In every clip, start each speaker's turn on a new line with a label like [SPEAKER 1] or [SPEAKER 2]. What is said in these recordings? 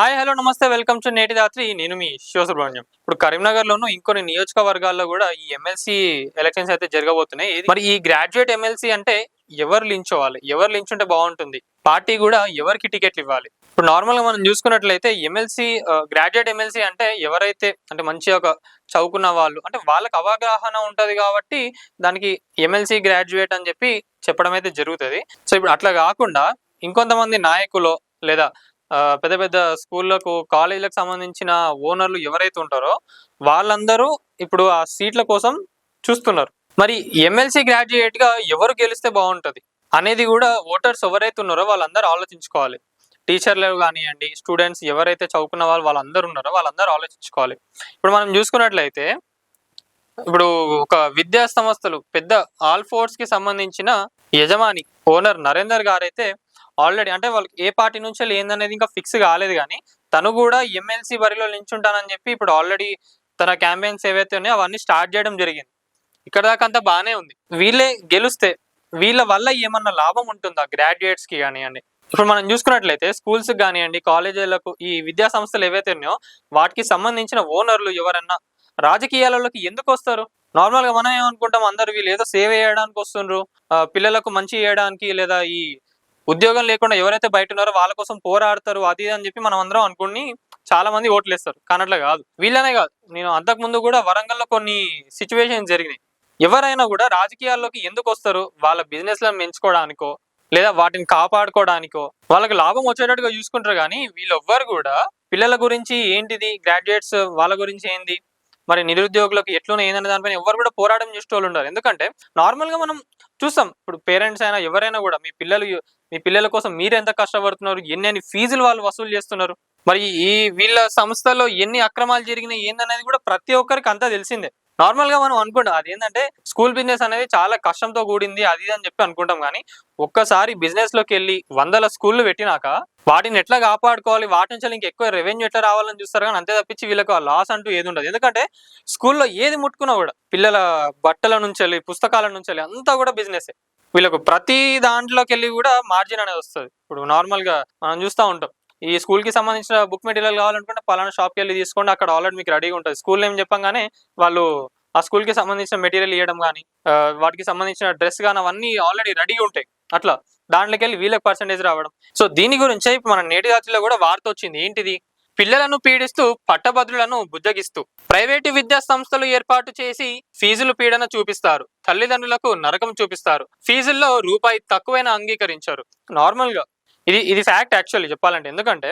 [SPEAKER 1] Hi hello నమస్తే welcome to నేటి రాత్రి. నేను మీ శివసుబ్రహ్మణ్యం. ఇప్పుడు కరీంనగర్ లోను ఇంకొన్ని నియోజకవర్గాల్లో కూడా ఈ ఎమ్మెల్సీ ఎలక్షన్స్ అయితే జరగబోతున్నాయి. మరి ఈ గ్రాడ్యుయేట్ ఎమ్మెల్సీ అంటే ఎవరు లించోవాలి? ఎవరు లించుంటే బాగుంటుంది? పార్టీ కూడా ఎవరికి టికెట్లు ఇవ్వాలి? ఇప్పుడు నార్మల్గా మనం చూసుకున్నట్లయితే ఎమ్మెల్సీ గ్రాడ్యుయేట్ ఎమ్మెల్సీ అంటే ఎవరైతే అంటే మంచి ఒక చదువుకున్న వాళ్ళు అంటే వాళ్ళకి అవగాహన ఉంటది కాబట్టి దానికి ఎమ్మెల్సీ గ్రాడ్యుయేట్ అని చెప్పి చెప్పడం అయితే జరుగుతుంది. సో ఇప్పుడు అట్లా కాకుండా ఇంకొంతమంది నాయకులు లేదా పెద్ద పెద్ద స్కూళ్ళకు కాలేజీలకు సంబంధించిన ఓనర్లు ఎవరైతే ఉంటారో వాళ్ళందరూ ఇప్పుడు ఆ సీట్ల కోసం చూస్తున్నారు. మరి ఎమ్మెల్సీ గ్రాడ్యుయేట్గా ఎవరు గెలిస్తే బాగుంటుంది అనేది కూడా ఓటర్స్ ఎవరైతే ఉన్నారో వాళ్ళందరూ ఆలోచించుకోవాలి. టీచర్లు కానివ్వండి స్టూడెంట్స్ ఎవరైతే చదువుకున్న వాళ్ళు వాళ్ళందరూ ఉన్నారో వాళ్ళందరూ ఆలోచించుకోవాలి. ఇప్పుడు మనం చూసుకున్నట్లయితే ఇప్పుడు ఒక విద్యా సంస్థలు పెద్ద ఆల్ ఫోర్స్కి సంబంధించిన యజమాని ఓనర్ నరేందర్ గారైతే ఆల్రెడీ అంటే వాళ్ళకి ఏ పార్టీ నుంచో లేదనేది ఇంకా ఫిక్స్ కాలేదు కానీ తను కూడా ఎమ్మెల్సీ బరిలో నించుంటానని చెప్పి ఇప్పుడు ఆల్రెడీ తన క్యాంపెయిన్స్ ఏవైతే ఉన్నాయో అవన్నీ స్టార్ట్ చేయడం జరిగింది. ఇక్కడ దాకా అంతా బాగానే ఉంది. వీళ్ళే గెలుస్తే వీళ్ళ వల్ల ఏమన్నా లాభం ఉంటుందా గ్రాడ్యుయేట్స్కి కానివ్వండి? ఇప్పుడు మనం చూసుకున్నట్లయితే స్కూల్స్ కానివ్వండి కాలేజీలకు ఈ విద్యా సంస్థలు ఏవైతే ఉన్నాయో వాటికి సంబంధించిన ఓనర్లు ఎవరన్నా రాజకీయాలలోకి ఎందుకు వస్తారు? నార్మల్గా మనం ఏమనుకుంటాం? అందరు వీళ్ళు ఏదో సేవ్ చేయడానికి వస్తుండ్రు. పిల్లలకు మంచి చేయడానికి లేదా ఈ ఉద్యోగం లేకుండా ఎవరైతే బయట ఉన్నారో వాళ్ళ కోసం పోరాడతారు అది ఇది అని చెప్పి మనం అందరం అనుకుని చాలా మంది ఓట్లు వేస్తారు కాదు. వీళ్ళనే కాదు. నేను అంతకు ముందు కూడా వరంగల్లో కొన్ని సిచ్యువేషన్స్ జరిగినాయి. ఎవరైనా కూడా రాజకీయాల్లోకి ఎందుకు వస్తారు? వాళ్ళ బిజినెస్లను పెంచుకోవడానికో లేదా వాటిని కాపాడుకోవడానికో వాళ్ళకి లాభం వచ్చేటట్టుగా చూసుకుంటారు కానీ వీళ్ళెవ్వరు కూడా పిల్లల గురించి ఏంటిది? గ్రాడ్యుయేట్స్ వాళ్ళ గురించి ఏంది? మరి నిరుద్యోగులకు ఎట్లునే ఏందనే దానిపైన ఎవరు కూడా పోరాటం చేసే వాళ్ళు ఉండరు. ఎందుకంటే నార్మల్గా మనం చూస్తాం ఇప్పుడు పేరెంట్స్ అయినా ఎవరైనా కూడా మీ పిల్లలు మీ పిల్లల కోసం మీరు ఎంత కష్టపడుతున్నారు ఎన్ని ఎన్ని ఫీజులు వాళ్ళు వసూలు చేస్తున్నారు మరి ఈ వీళ్ళ సంస్థలో ఎన్ని అక్రమాలు జరిగినాయి ఏందనేది కూడా ప్రతి ఒక్కరికి అంతా తెలిసిందే. నార్మల్గా మనం అనుకుంటాం. అది స్కూల్ బిజినెస్ అనేది చాలా కష్టంతో కూడింది అది ఇది అని చెప్పి అనుకుంటాం కానీ ఒక్కసారి బిజినెస్లోకి వెళ్ళి వందల స్కూళ్ళు పెట్టినాక వాటిని ఎట్లా కాపాడుకోవాలి వాటి నుంచి ఇంకా ఎక్కువ రెవెన్యూ ఎట్లా రావాలని చూస్తారు కానీ అంతే తప్పించి వీళ్ళకి లాస్ అంటూ ఏది ఉండదు. ఎందుకంటే స్కూల్లో ఏది ముట్టుకున్నా కూడా పిల్లల బట్టల నుంచి వెళ్ళి పుస్తకాల నుంచి వెళ్ళి అంతా కూడా బిజినెస్ వీళ్ళకు ప్రతి దాంట్లోకి వెళ్ళి కూడా మార్జిన్ అనేది వస్తుంది. ఇప్పుడు నార్మల్గా మనం చూస్తూ ఉంటాం. ఈ స్కూల్కి సంబంధించిన బుక్ మెటీరియల్ కావాలనుకుంటే పలానా షాప్కి వెళ్ళి తీసుకోండి. అక్కడ ఆల్రెడీ మీకు రెడీగా ఉంటుంది. స్కూల్ ఏం చెప్పంగానే వాళ్ళు ఆ స్కూల్కి సంబంధించిన మెటీరియల్ ఇవ్వడం కానీ వాటికి సంబంధించిన డ్రెస్ కానీ అవన్నీ ఆల్రెడీ రెడీగా ఉంటాయి. అట్లా దాంట్లోకి వెళ్ళి వీళ్ళకి పర్సంటేజ్ రావడం. సో దీని గురించే మన నేటి జాతిలో కూడా వార్త వచ్చింది. ఏంటిది? పిల్లలను పీడిస్తూ పట్టభద్రులను బుజ్జగిస్తూ. ప్రైవేటు విద్యా సంస్థలు ఏర్పాటు చేసి ఫీజులు పీడన చూపిస్తారు. తల్లిదండ్రులకు నరకం చూపిస్తారు. ఫీజుల్లో రూపాయి తక్కువైన అంగీకరించారు. నార్మల్గా ఇది ఇది ఫ్యాక్ట్ యాక్చువల్లీ చెప్పాలంటే. ఎందుకంటే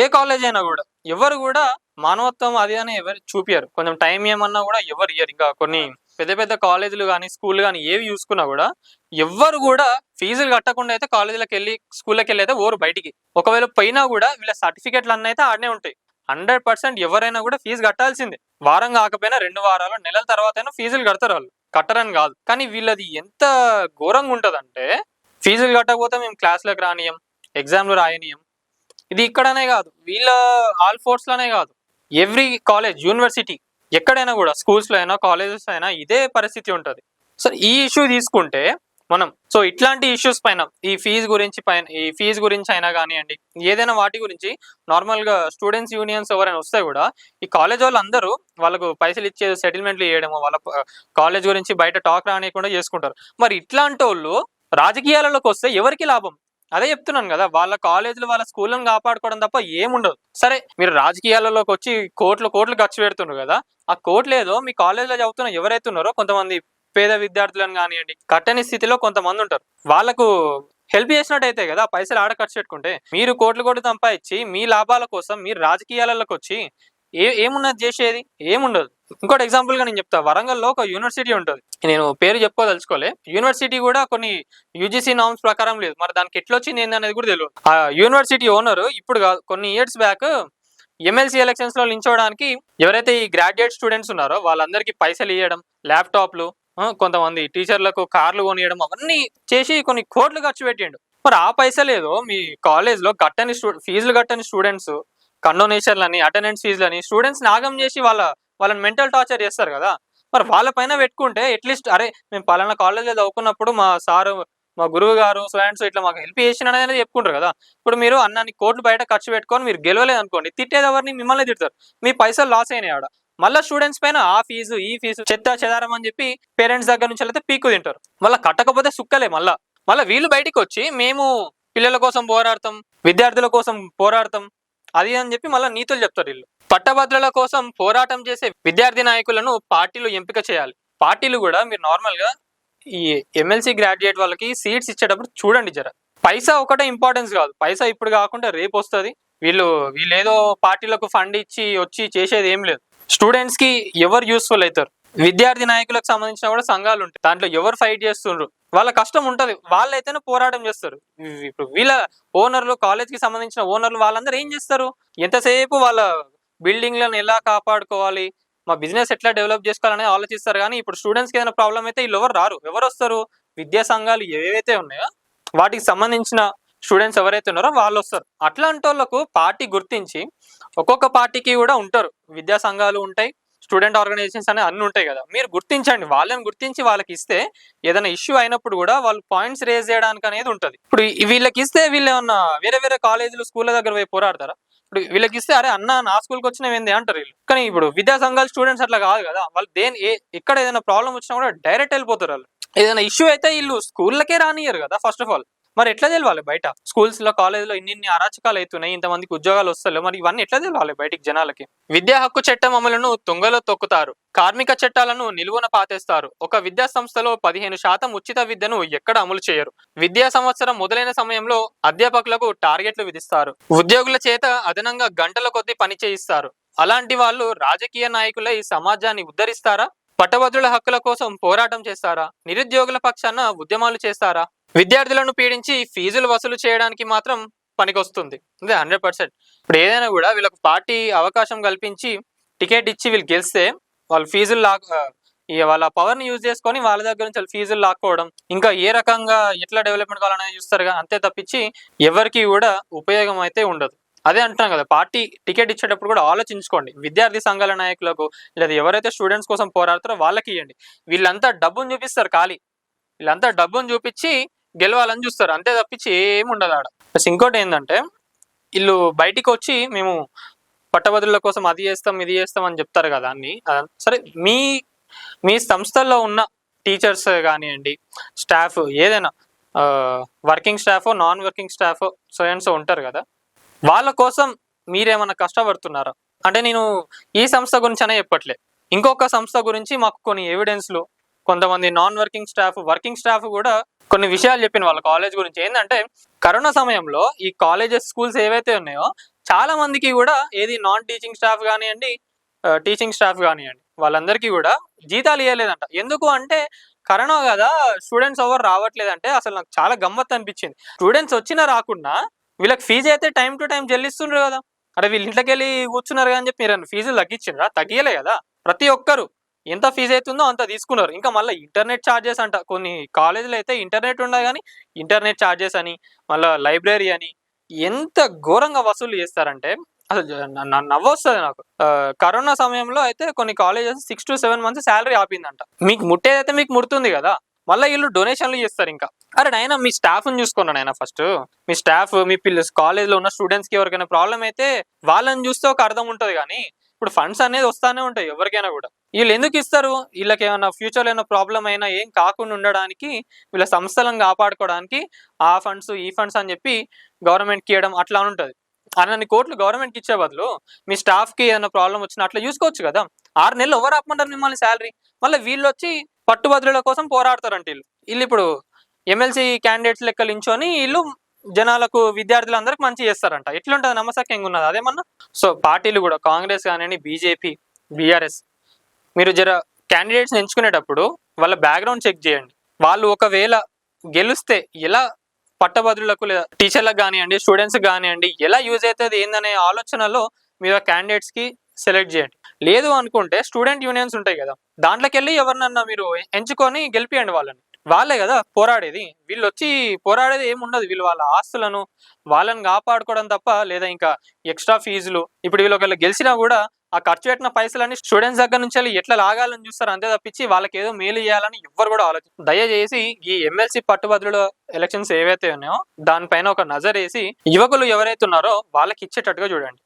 [SPEAKER 1] ఏ కాలేజ్ అయినా కూడా ఎవరు కూడా మానవత్వం అది అని ఎవరు చూపియరు కొంచెం టైం ఏమన్నా కూడా ఎవరు ఇయ్యరు. ఇంకా కొన్ని పెద్ద పెద్ద కాలేజీలు కానీ స్కూల్ కానీ ఏవి చూసుకున్నా కూడా ఎవ్వరు కూడా ఫీజులు కట్టకుండా అయితే కాలేజీలకు వెళ్ళి స్కూళ్ళకి వెళ్ళి అయితే ఓరు బయటికి. ఒకవేళ పోయినా కూడా వీళ్ళ సర్టిఫికెట్లు అన్నీ అయితే ఆడనే ఉంటాయి. హండ్రెడ్ పర్సెంట్ ఎవరైనా కూడా ఫీజు కట్టాల్సిందే. వారం కాకపోయినా రెండు వారాలు నెలల తర్వాత అయినా ఫీజులు కడతారు వాళ్ళు. కట్టరని కాదు. కానీ వీళ్ళది ఎంత ఘోరంగా ఉంటదంటే ఫీజులు కట్టకపోతే మేము క్లాస్లకు రానియం ఎగ్జామ్లు రాయనీయం. ఇది ఇక్కడనే కాదు. వీళ్ళ ఆల్ ఫోర్స్లోనే కాదు. ఎవ్రీ కాలేజ్ యూనివర్సిటీ ఎక్కడైనా కూడా స్కూల్స్లో అయినా కాలేజెస్ అయినా ఇదే పరిస్థితి ఉంటది. సో ఈ ఇష్యూ తీసుకుంటే మనం సో ఇట్లాంటి ఇష్యూస్ పైన ఈ ఫీజు గురించి పైన ఈ ఫీజు గురించి అయినా కానివ్వండి ఏదైనా వాటి గురించి నార్మల్గా స్టూడెంట్స్ యూనియన్స్ ఎవరైనా వస్తే కూడా ఈ కాలేజ్ వాళ్ళు అందరూ వాళ్ళకు పైసలు ఇచ్చే సెటిల్మెంట్లు చేయడము వాళ్ళ కాలేజ్ గురించి బయట టాక్ రానియకుండా చేసుకుంటారు. మరి ఇట్లాంటి వాళ్ళు రాజకీయాలలోకి వస్తే ఎవరికి లాభం? అదే చెప్తున్నాను కదా వాళ్ళ కాలేజీలు వాళ్ళ స్కూళ్ళను కాపాడుకోవడం తప్ప ఏముండదు. సరే మీరు రాజకీయాలలోకి వచ్చి కోట్లు కోట్లు ఖర్చు పెడుతున్నారు కదా ఆ కోట్లు ఏదో మీ కాలేజీలో చదువుతున్న ఎవరైతే ఉన్నారో కొంతమంది పేద విద్యార్థులను కానివ్వండి కట్టని స్థితిలో కొంతమంది ఉంటారు. వాళ్ళకు హెల్ప్ చేసినట్టయితే కదా పైసలు ఆడ ఖర్చు పెట్టుకుంటే మీరు కోట్లు కోట్లు సంపాదించి మీ లాభాల కోసం మీరు రాజకీయాలలోకి వచ్చి ఏ ఏమున్నది చేసేది? ఏముండదు. ఇంకోటి ఎగ్జాంపుల్గా నేను చెప్తా. వరంగల్లో ఒక యూనివర్సిటీ ఉంటుంది. నేను పేరు చెప్పుకోదలుచుకోలే. యూనివర్సిటీ కూడా కొన్ని యూజీసీ నామ్స్ ప్రకారం లేదు. మరి దానికి ఎట్లా వచ్చింది ఏంది అనేది కూడా తెలియదు ఆ యూనివర్సిటీ ఓనర్ ఇప్పుడు కాదు కొన్ని ఇయర్స్ బ్యాక్ ఎమ్మెల్సీ ఎలక్షన్స్లో నించోవడానికి ఎవరైతే ఈ గ్రాడ్యుయేట్ స్టూడెంట్స్ ఉన్నారో వాళ్ళందరికీ పైసలు ఇవ్వడం ల్యాప్టాప్లు కొంతమంది టీచర్లకు కార్లు కొనియడం అవన్నీ చేసి కొన్ని కోట్లు ఖర్చు పెట్టిండు. మరి ఆ పైసలేదో మీ కాలేజ్లో కట్టని స్టూ ఫీజులు కట్టని స్టూడెంట్స్ కండోనేషన్లని అటెండెన్స్ ఫీజులని స్టూడెంట్స్ నాగం చేసి వాళ్ళ వాళ్ళని మెంటల్ టార్చర్ చేస్తారు కదా. మరి వాళ్ళ పైన పెట్టుకుంటే అట్లీస్ట్ అరే మేము పలానా కాలేజ్లో చదువుకున్నప్పుడు మా సారు మా గురువు గారు స్టూడెంట్స్ ఇట్లా మాకు హెల్ప్ చేసిన అనేది చెప్పుకుంటారు కదా. ఇప్పుడు మీరు అన్నాన్ని కోట్లు బయట ఖర్చు పెట్టుకొని మీరు గెలవలేదు అనుకోండి తిట్టేది ఎవరిని? మిమ్మల్ని తిడతారు. మీ పైసలు లాస్ అయినాయి ఆడ. మళ్ళీ స్టూడెంట్స్ పైన ఆ ఫీజు ఈ ఫీజు చెత్త చెదారం అని చెప్పి పేరెంట్స్ దగ్గర నుంచి అయితే పీక్కు తింటారు. మళ్ళీ కట్టకపోతే సుక్కలే మళ్ళీ. మళ్ళీ వీళ్ళు బయటికి వచ్చి మేము పిల్లల కోసం పోరాడతాం విద్యార్థుల కోసం పోరాడతాం అది అని చెప్పి మళ్ళీ నీతులు చెప్తారు వీళ్ళు. పట్టభద్రుల కోసం పోరాటం చేసే విద్యార్థి నాయకులను పార్టీలు ఎంపిక చేయాలి. పార్టీలు కూడా మీరు నార్మల్గా ఈ ఎమ్మెల్సీ గ్రాడ్యుయేట్ వాళ్ళకి సీట్స్ ఇచ్చేటప్పుడు చూడండి జర. పైసా ఒకటే ఇంపార్టెన్స్ కాదు. పైసా ఇప్పుడు కాకుండా రేపు వస్తుంది. వీళ్ళు వీళ్ళు ఏదో పార్టీలకు ఫండ్ ఇచ్చి వచ్చి చేసేది ఏం లేదు. స్టూడెంట్స్కి ఎవరు యూస్ఫుల్ అవుతారు? విద్యార్థి నాయకులకు సంబంధించిన కూడా సంఘాలు ఉంటాయి. దాంట్లో ఎవరు ఫైట్ చేస్తుండ్రు? వాళ్ళ కష్టం ఉంటది. వాళ్ళైతేనే పోరాటం చేస్తారు. ఇప్పుడు వీళ్ళ ఓనర్లు కాలేజ్కి సంబంధించిన ఓనర్లు వాళ్ళందరూ ఏం చేస్తారు? ఎంతసేపు వాళ్ళ బిల్డింగ్లను ఎలా కాపాడుకోవాలి? మా బిజినెస్ ఎట్లా డెవలప్ చేసుకోవాలని ఆలోచిస్తారు. కానీ ఇప్పుడు స్టూడెంట్స్కి ఏదైనా ప్రాబ్లం అయితే వీళ్ళు ఎవరు రారు. ఎవరు వస్తారు? విద్యా సంఘాలు ఏవైతే ఉన్నాయో వాటికి సంబంధించిన స్టూడెంట్స్ ఎవరైతే ఉన్నారో వాళ్ళు వస్తారు. అట్లాంటి వాళ్ళకు పార్టీ గుర్తించి ఒక్కొక్క పార్టీకి కూడా ఉంటారు. విద్యా సంఘాలు ఉంటాయి. స్టూడెంట్ ఆర్గనైజేషన్స్ అనేవి అన్ని ఉంటాయి కదా. మీరు గుర్తించండి వాళ్ళని గుర్తించి వాళ్ళకి ఇస్తే ఏదైనా ఇష్యూ అయినప్పుడు కూడా వాళ్ళు పాయింట్స్ రేజ్ చేయడానికి అనేది ఉంటుంది. ఇప్పుడు వీళ్ళకి ఇస్తే వీళ్ళు ఏమన్నా వేరే వేరే కాలేజీలు స్కూళ్ళ దగ్గర పోయి పోరాడతారా? ఇప్పుడు వీళ్ళకి ఇస్తే అరే అన్న నా స్కూల్కి వచ్చినవి ఏంది? అంటారు వీళ్ళు. కానీ ఇప్పుడు విద్యా సంఘాల స్టూడెంట్స్ అట్లా కాదు కదా. వాళ్ళు దేని ఏ ఎక్కడ ఏదైనా ప్రాబ్లం వచ్చినా కూడా డైరెక్ట్ వెళ్ళిపోతారు వాళ్ళు. ఏదైనా ఇష్యూ అయితే వీళ్ళు స్కూళ్ళకే రానియరు కదా ఫస్ట్ ఆఫ్ ఆల్. మరి ఎట్లా తెలవాలి బయట? స్కూల్స్లో కాలేజ్ ఇన్ని ఇన్ని అరాచకాలు అవుతున్నాయి ఇంతమందికి ఉద్యోగాలు వస్తాయి మరి ఇవన్నీ ఎట్లా తెలవాలి బయటికి జనాలకి? విద్యా హక్కు చట్టం అమలును తుంగలో తొక్కుతారు కార్మిక చట్టాలను నిలువున పాతేస్తారు. ఒక విద్యా సంస్థలో పదిహేను శాతం ఉచిత విద్యను ఎక్కడ అమలు చేయరు. విద్యా సంవత్సరం మొదలైన సమయంలో అధ్యాపకులకు టార్గెట్లు విధిస్తారు. ఉద్యోగుల చేత అదనంగా గంటల కొద్దీ పని చేయిస్తారు. అలాంటి వాళ్ళు రాజకీయ నాయకులై సమాజాన్ని ఉద్ధరిస్తారా? పట్టభద్రుల హక్కుల కోసం పోరాటం చేస్తారా? నిరుద్యోగుల పక్షాన ఉద్యమాలు చేస్తారా? విద్యార్థులను పీడించి ఫీజులు వసూలు చేయడానికి మాత్రం పనికొస్తుంది. అదే హండ్రెడ్ పర్సెంట్. ఇప్పుడు ఏదైనా కూడా వీళ్ళకి పార్టీ అవకాశం కల్పించి టికెట్ ఇచ్చి వీళ్ళు గెలిస్తే వాళ్ళు ఫీజులు లాక్ వాళ్ళ పవర్ని యూజ్ చేసుకొని వాళ్ళ దగ్గర నుంచి వాళ్ళు ఫీజులు లాక్కోవడం ఇంకా ఏ రకంగా ఎట్లా డెవలప్మెంట్ కావాలనేది చూస్తారు అంతే తప్పించి ఎవరికి కూడా ఉపయోగం అయితే ఉండదు. అదే అంటున్నాం కదా పార్టీ టికెట్ ఇచ్చేటప్పుడు కూడా ఆలోచించుకోండి. విద్యార్థి సంఘాల నాయకులకు లేదా ఎవరైతే స్టూడెంట్స్ కోసం పోరాడుతారో వాళ్ళకి ఇవ్వండి వీళ్ళంతా డబ్బును చూపిస్తారు ఖాళీ. వీళ్ళంతా డబ్బును చూపించి గెలవాలని చూస్తారు. అంతే తప్పించి ఏమి ఉండదు ఆడ. ప్లస్ ఇంకోటి ఏంటంటే వీళ్ళు బయటికి వచ్చి మేము పట్టభద్రుల కోసం అది చేస్తాం ఇది చేస్తాం అని చెప్తారు కదా అన్ని. సరే మీ మీ సంస్థల్లో ఉన్న టీచర్స్ కానివ్వండి స్టాఫ్ ఏదైనా working staff non working staff so and so ఉంటారు కదా. వాళ్ళ కోసం మీరేమన్నా కష్టపడుతున్నారా? అంటే నేను ఈ సంస్థ గురించి అనే చెప్పట్లే. ఇంకొక సంస్థ గురించి మాకు కొన్ని ఎవిడెన్స్లు కొంతమంది non working staff working staff కూడా కొన్ని విషయాలు చెప్పిన వాళ్ళ కాలేజ్ గురించి. ఏంటంటే కరోనా సమయంలో ఈ కాలేజెస్ స్కూల్స్ ఏవైతే ఉన్నాయో చాలా మందికి కూడా ఏది నాన్ టీచింగ్ స్టాఫ్ కానివ్వండి టీచింగ్ స్టాఫ్ కానివ్వండి వాళ్ళందరికీ కూడా జీతాలు ఇవ్వలేదంట ఎందుకు అంటే కరోనా కదా స్టూడెంట్స్ ఎవరు రావట్లేదంటే అసలు నాకు చాలా గమ్మత్ అనిపించింది. స్టూడెంట్స్ వచ్చినా రాకుండా వీళ్ళకి ఫీజు అయితే టైం టు టైం చెల్లిస్తుండ్రు కదా. అరే వీళ్ళ ఇంట్లోకి వెళ్ళి కూర్చున్నారు కానీ అని చెప్పి మీరు ఫీజులు తగ్గించిండ్రా తగ్గియలే కదా. ప్రతి ఒక్కరు. ఎంత ఫీజు అవుతుందో అంత తీసుకున్నారు. ఇంకా మళ్ళీ ఇంటర్నెట్ ఛార్జెస్ అంట. కొన్ని కాలేజీలు అయితే ఇంటర్నెట్ ఉండదు కానీ ఇంటర్నెట్ ఛార్జెస్ అని మళ్ళీ లైబ్రరీ అని ఎంత ఘోరంగా వసూలు చేస్తారంటే అసలు నవ్వొస్తుంది నాకు. కరోనా సమయంలో అయితే కొన్ని colleges six to seven months salary ఆపిందంట. మీకు ముట్టేదైతే మీకు ముడుతుంది కదా మళ్ళీ వీళ్ళు డొనేషన్లు చేస్తారు ఇంకా. అరే నాయన మీ స్టాఫ్ని చూసుకున్నాను నాయన ఫస్ట్ మీ స్టాఫ్ మీ పిల్ల కాలేజ్లో ఉన్న స్టూడెంట్స్కి ఎవరికైనా ప్రాబ్లం అయితే వాళ్ళని చూస్తే ఒక అర్థం ఉంటుంది కానీ ఇప్పుడు ఫండ్స్ అనేది వస్తానే ఉంటాయి ఎవరికైనా కూడా. వీళ్ళు ఎందుకు ఇస్తారు వీళ్ళకి ఏమైనా ఫ్యూచర్లో ఏమైనా ప్రాబ్లం అయినా ఏం కాకుండా ఉండడానికి వీళ్ళ సంస్థలను కాపాడుకోవడానికి ఆ ఫండ్స్ ఈ ఫండ్స్ అని చెప్పి గవర్నమెంట్కి ఇవ్వడం అట్లా ఉంటుంది. అన్నన్ని కోట్లు గవర్నమెంట్కి ఇచ్చే బదులు మీ స్టాఫ్కి ఏదైనా ప్రాబ్లం వచ్చినా అట్లా చూసుకోవచ్చు కదా. ఆరు నెలలు ఎవరు ఆపమంటారు మిమ్మల్ని శాలరీ? మళ్ళీ వీళ్ళు వచ్చి పట్టుబదుల కోసం పోరాడతారంట వీళ్ళు. వీళ్ళు ఇప్పుడు ఎమ్మెల్సీ క్యాండిడేట్స్ లెక్క లించొని వీళ్ళు జనాలకు విద్యార్థులందరికి మంచి చేస్తారంట. ఎట్లుంటుంది నమ్మసక్యంగా ఉన్నది అదేమన్నా? సో పార్టీలు కూడా కాంగ్రెస్ కానివ్వండి బీజేపీ బీఆర్ఎస్ మీరు జర క్యాండిడేట్స్ ఎంచుకునేటప్పుడు వాళ్ళ బ్యాక్గ్రౌండ్ చెక్ చేయండి. వాళ్ళు ఒకవేళ గెలిస్తే ఎలా పట్టభద్రులకు లేదా టీచర్లకు కానివ్వండి స్టూడెంట్స్ కానివ్వండి ఎలా యూజ్ అవుతుంది ఏందనే ఆలోచనలో మీరు ఆ క్యాండిడేట్స్కి కి సెలెక్ట్ చేయండి. లేదు అనుకుంటే స్టూడెంట్ యూనియన్స్ ఉంటాయి కదా దాంట్లోకి వెళ్ళి ఎవరినన్నా మీరు ఎంచుకొని గెలిపియండి వాళ్ళని. వాళ్ళే కదా పోరాడేది. వీళ్ళు వచ్చి పోరాడేది ఏమి ఉండదు వీళ్ళు వాళ్ళ ఆస్తులను వాళ్ళని కాపాడుకోవడం తప్ప లేదా ఇంకా ఎక్స్ట్రా ఫీజులు ఇప్పుడు వీళ్ళు ఒకవేళ గెలిచినా కూడా ఆ ఖర్చు పెట్టిన పైసలన్నీ స్టూడెంట్స్ దగ్గర నుంచి వెళ్ళి ఎట్లా లాగాలని చూస్తారు అంతే తప్పించి వాళ్ళకి ఏదో మేలు చేయాలని ఎవ్వరు కూడా ఆలోచించారు. దయచేసి ఈ ఎమ్మెల్సీ పట్టుబదులు ఎలక్షన్స్ ఏవైతే ఉన్నాయో దానిపైన ఒక నజర్ వేసి యువకులు ఎవరైతే ఉన్నారో వాళ్ళకి ఇచ్చేటట్టుగా చూడండి.